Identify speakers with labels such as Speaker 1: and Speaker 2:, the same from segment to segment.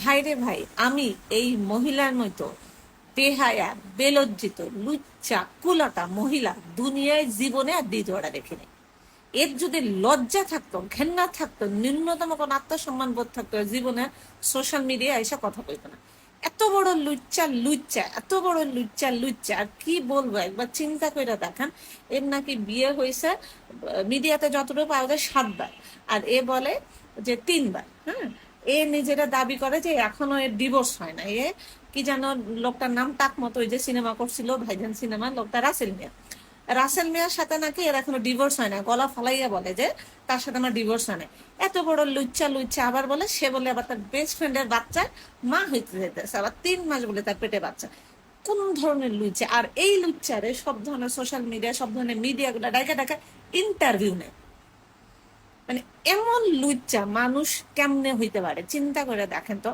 Speaker 1: ভাইরে ভাই, আমি এই মহিলার মতো বেহায়া, বেলজ্জিত, লুচ্চা, কুলটা মহিলা দুনিয়ায় জীবনে আর দ্বিতীয়টা দেখিনি। এর যদি লজ্জা থাকতো, ঘেন্না থাকতো, ন্যূনতম কোনো আত্মসম্মান বোধ থাকতো, জীবনে সোশ্যাল মিডিয়া এসে কথা বলতো না। এত বড় লুচ্চা লুচ্চা, এত বড় লুচ্চা লুচ্চা, আর কি বলব? একবার চিন্তা করে দেখেন, এর নাকি বিয়ে হয়েছে মিডিয়াতে যতটুকু পাওয়া যায় সাতবার, আর এ বলে যে তিনবার হ্যাঁ? এ নিজেরা দাবি করে যে এখনও এর ডিভোর্স হয় না এ কি যেন লোকটার নাম টাক মতো ওই যে সিনেমা করছিল, ভাইজান সিনেমা, লোকটা রাসেল মিয়া। রাসেল মিয়ার সাথে নাকি এর এখনও ডিভোর্স হয় না। গলা ফালাইয়া বলে যে তার সাথে আমার ডিভোর্স হয় না এত বড় লুচ্চা লুচ্চা আবার বলে, সে বলে আবার তার বেস্ট ফ্রেন্ডের বাচ্চা মা হইতে যেতেছে আবার তিন মাস বলে তার পেটে বাচ্চা। কোন ধরনের লুচ্চা? আর এই লুচ্চারে সব ধরনের সোশ্যাল মিডিয়া সব ধরনের মিডিয়াগুলো ডাকা ডাকা ইন্টারভিউ নেয়। মানে এমন লুজ্জা মানুষ কেমনে হইতে পারে? চিন্তা করে দেখেন তো।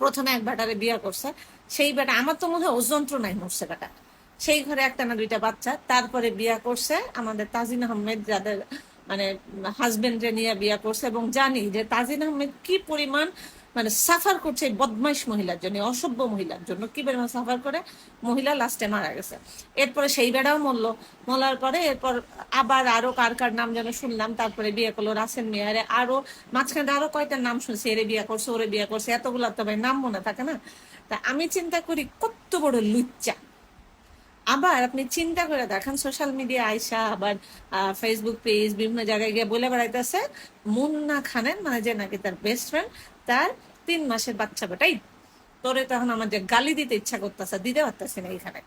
Speaker 1: প্রথমে এক বেটারে বিয়ে করছে, সেই বেটা আমার তো মনে হয় অযন্ত্র নাই মরছে বেটা সেই ঘরে একটা না দুইটা বাচ্চা। তারপরে বিয়ে করছে আমাদের তাজিন আহমেদ, যাদের মানে হাজবেন্ডে নিয়ে বিয়ে করছে এবং জানি যে তাজিন আহমেদ কি পরিমাণ মানে সাফার করছে এই বদমাইশ মহিলার জন্য অসভ্য মহিলার জন্য। কি পরিমাণ সাফার করে? মহিলা লাস্টে মারা গেছে। এরপরে সেই বেড়াও মরলো। মরার পরে এরপর আবার আরও কার কার নাম যেন শুনলাম, তারপরে বিয়ে করল রাসেল মিয়ারে। আরও মাঝখানে আরও কয়টা নাম শুনছি, এরে বিয়ে করছে, ওরে বিয়ে করছে, এতগুলো তো ভাই নাম মনে থাকে না। তা আমি চিন্তা করি, কত বড় লুচ্চা। আবার আপনি চিন্তা করে দেখেন সোশ্যাল মিডিয়া আইসা আবার ফেসবুক পেজ বিভিন্ন জায়গায় গিয়ে বলে বেড়াইতেছে, মুন্না খানের মানে যে নাকি তার বেস্ট ফ্রেন্ড তার তিন মাসের বাচ্চা বেটাই। তোরে তখন আমার যে গালি দিতে ইচ্ছা করতেছে, দিতে পারতেছি না এখানে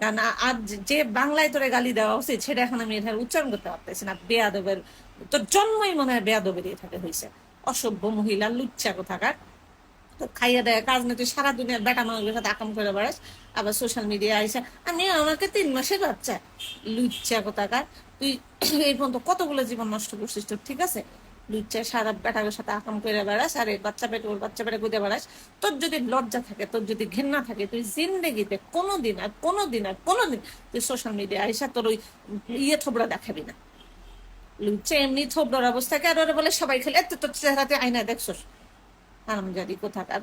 Speaker 1: কারণ আজ যে বাংলায় তোরে গালি দেওয়া উচিত সেটা এখন আমি এখানে উচ্চারণ করতে পারতেছি না। বেয়াদবের, তোর জন্মই মনে হয় বেয়াদবের হয়েছে অসভ্য মহিলা, লুচ্চা কোথাকার। তো খাইয়ে দেয় কাজ নেই, তুই সারা দুনিয়ার বেটা মানুষের সাথে আকাম করে বেড়াস, আবার সোশ্যাল মিডিয়া আইসা আমি আমাকে তিন মাসের বাচ্চা। লুচ্চা কোথাকার। তুই এই পর্যন্ত কতগুলো জীবন নষ্ট করছিস তোর, ঠিক আছে? লুচ্চা সারা বেটার সাথে আকাম করে বেড়াস, আর বাচ্চা পেটে, ওর বাচ্চা পেটে গুদে বেড়াস, তোর যদি লজ্জা থাকে, তোর যদি ঘৃণা থাকে, তুই জিন্দগিতে কোনোদিন আর কোনোদিন আর কোনোদিন তুই সোশ্যাল মিডিয়া আইসা তোর ওই ইয়ে থোবড়া দেখাবি না। এমনি থোবড়ার অবস্থাকে আর ওরা বলে, সবাই খেলে এত তোর চেহারাতে কোথাকার?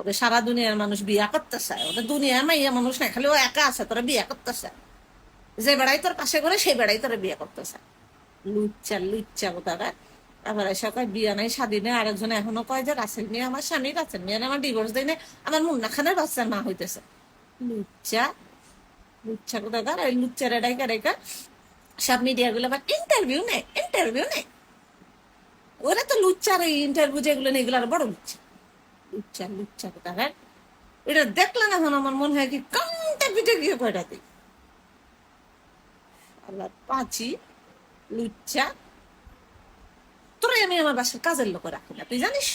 Speaker 1: ওদের সারা দুনিয়ার মানুষ বিয়া করতে চায় ওদের দুনিয়ার মাইয়া মানুষ না, খালি ও একা আছে, তোরা বিয়া করতে চায় যে বেড়াই তোর পাশে করে সেই বেড়াই তোরা বিয়ে করতে চায় লুচ্চা লুচ্চা কোথাকার? আবার এসে কয়, বিয়া নাই, স্বাধীনে আরেকজন এখনও কয় যে রাসেল মিয়া আমার স্বামী, রাসেল মিয়া আমার ডিভোর্স দেয় না আমার মুন্না খানের বাচ্চার মা হইতেছে। লুচ্চা লুচ্চা কোথাকার ওই লুচ্চা রেডাইকা রেখা সব মিডিয়াগুলো আবার ইন্টারভিউ নেয় ইন্টারভিউ নেয় ওরা তো লুচ্চার এই ইন্টারভিউ যেগুলো নেই, এগুলো আর বড় লুচ্চা। লুচ্চা লুচ্চা কোথাকার এটা দেখলাম এখন আমার মনে হয় কি কামটা পিঠে গিয়ে কয়টা দিই? আল্লাহ পাঁচি লুচ্চা তোরাই আমি আমার বাসার কাজের লোক রাখি না তুই জানিস?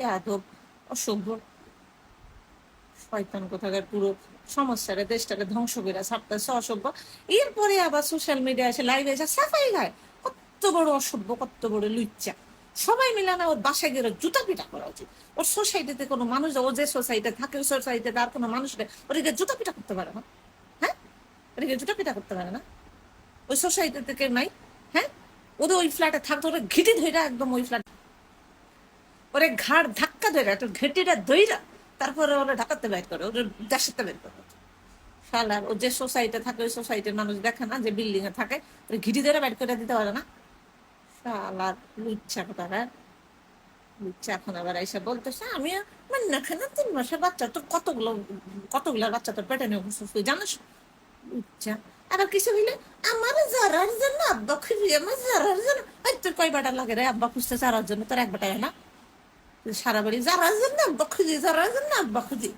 Speaker 1: ইয়াদব অসভ্য। শয়তান কোথাকার পুরো সমস্যারে দেশটাকে ধ্বংস করে ছাড়তেছে, অসভ্য। এরপরে আবার সোশ্যাল মিডিয়া এসে লাইভে এসে সাফাই গায় কত বড় অসভ্য, কত বড় লুচ্চা। সবাই মিলে না ওর বাসায় গিয়ে জুতা পিটা করা উচিত। ওর সোসাইটিতে কোনো মানুষ, ও যে সোসাইটি থাকে, ওই সোসাইটিতে আর কোনো মানুষ নেই। ওদিকে জুতা পিটা করতে পারে না। হ্যাঁ? ওদিকে জুতা পিটা করতে পারে না। ওই সোসাইটিতে কেউ নাই। হ্যাঁ? ওদের ওই ফ্ল্যাটে থাকতো, ওরা ঘিটি ধইরা একদম ওই ফ্ল্যাট ওরে ঘাড় ধাক্কা ধরে একটু ঘেটিটা ধইরা তারপরে ওরা ঢাকাতে বের করে, ওদের দেশেতে বের করে। শালার, ও যে সোসাইটি থাকে, ওই সোসাইটির মানুষ দেখে না যে বিল্ডিং এ থাকে ওই ঘিটি ধরে বের করে দিতে পারে না। শালার লুচ্ছা কোথাকার লুচ্ছা এখন আবার এসে বলতেছে আমি মানে খানা তিন মাসের বাচ্চা, তোর কতগুলো কতগুলো বাচ্চা তোর পেটে নিয়ে বসে তুই জানিস? লুচ্চা। আবার কিছু হইলে আমার জরার জন্য, আব্বা খুবই আমার জরার জন্য। ওই তোর কয় বাটা লাগে রে? আব্বা খুঁজতে জরার জন্য তোর এক বেটা না? সারা বাড়ি যারার জন্য, আব্বা খুঁজি যারার জন্য, আব্বা খুঁজি।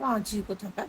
Speaker 1: পাঁচই কোথাকার?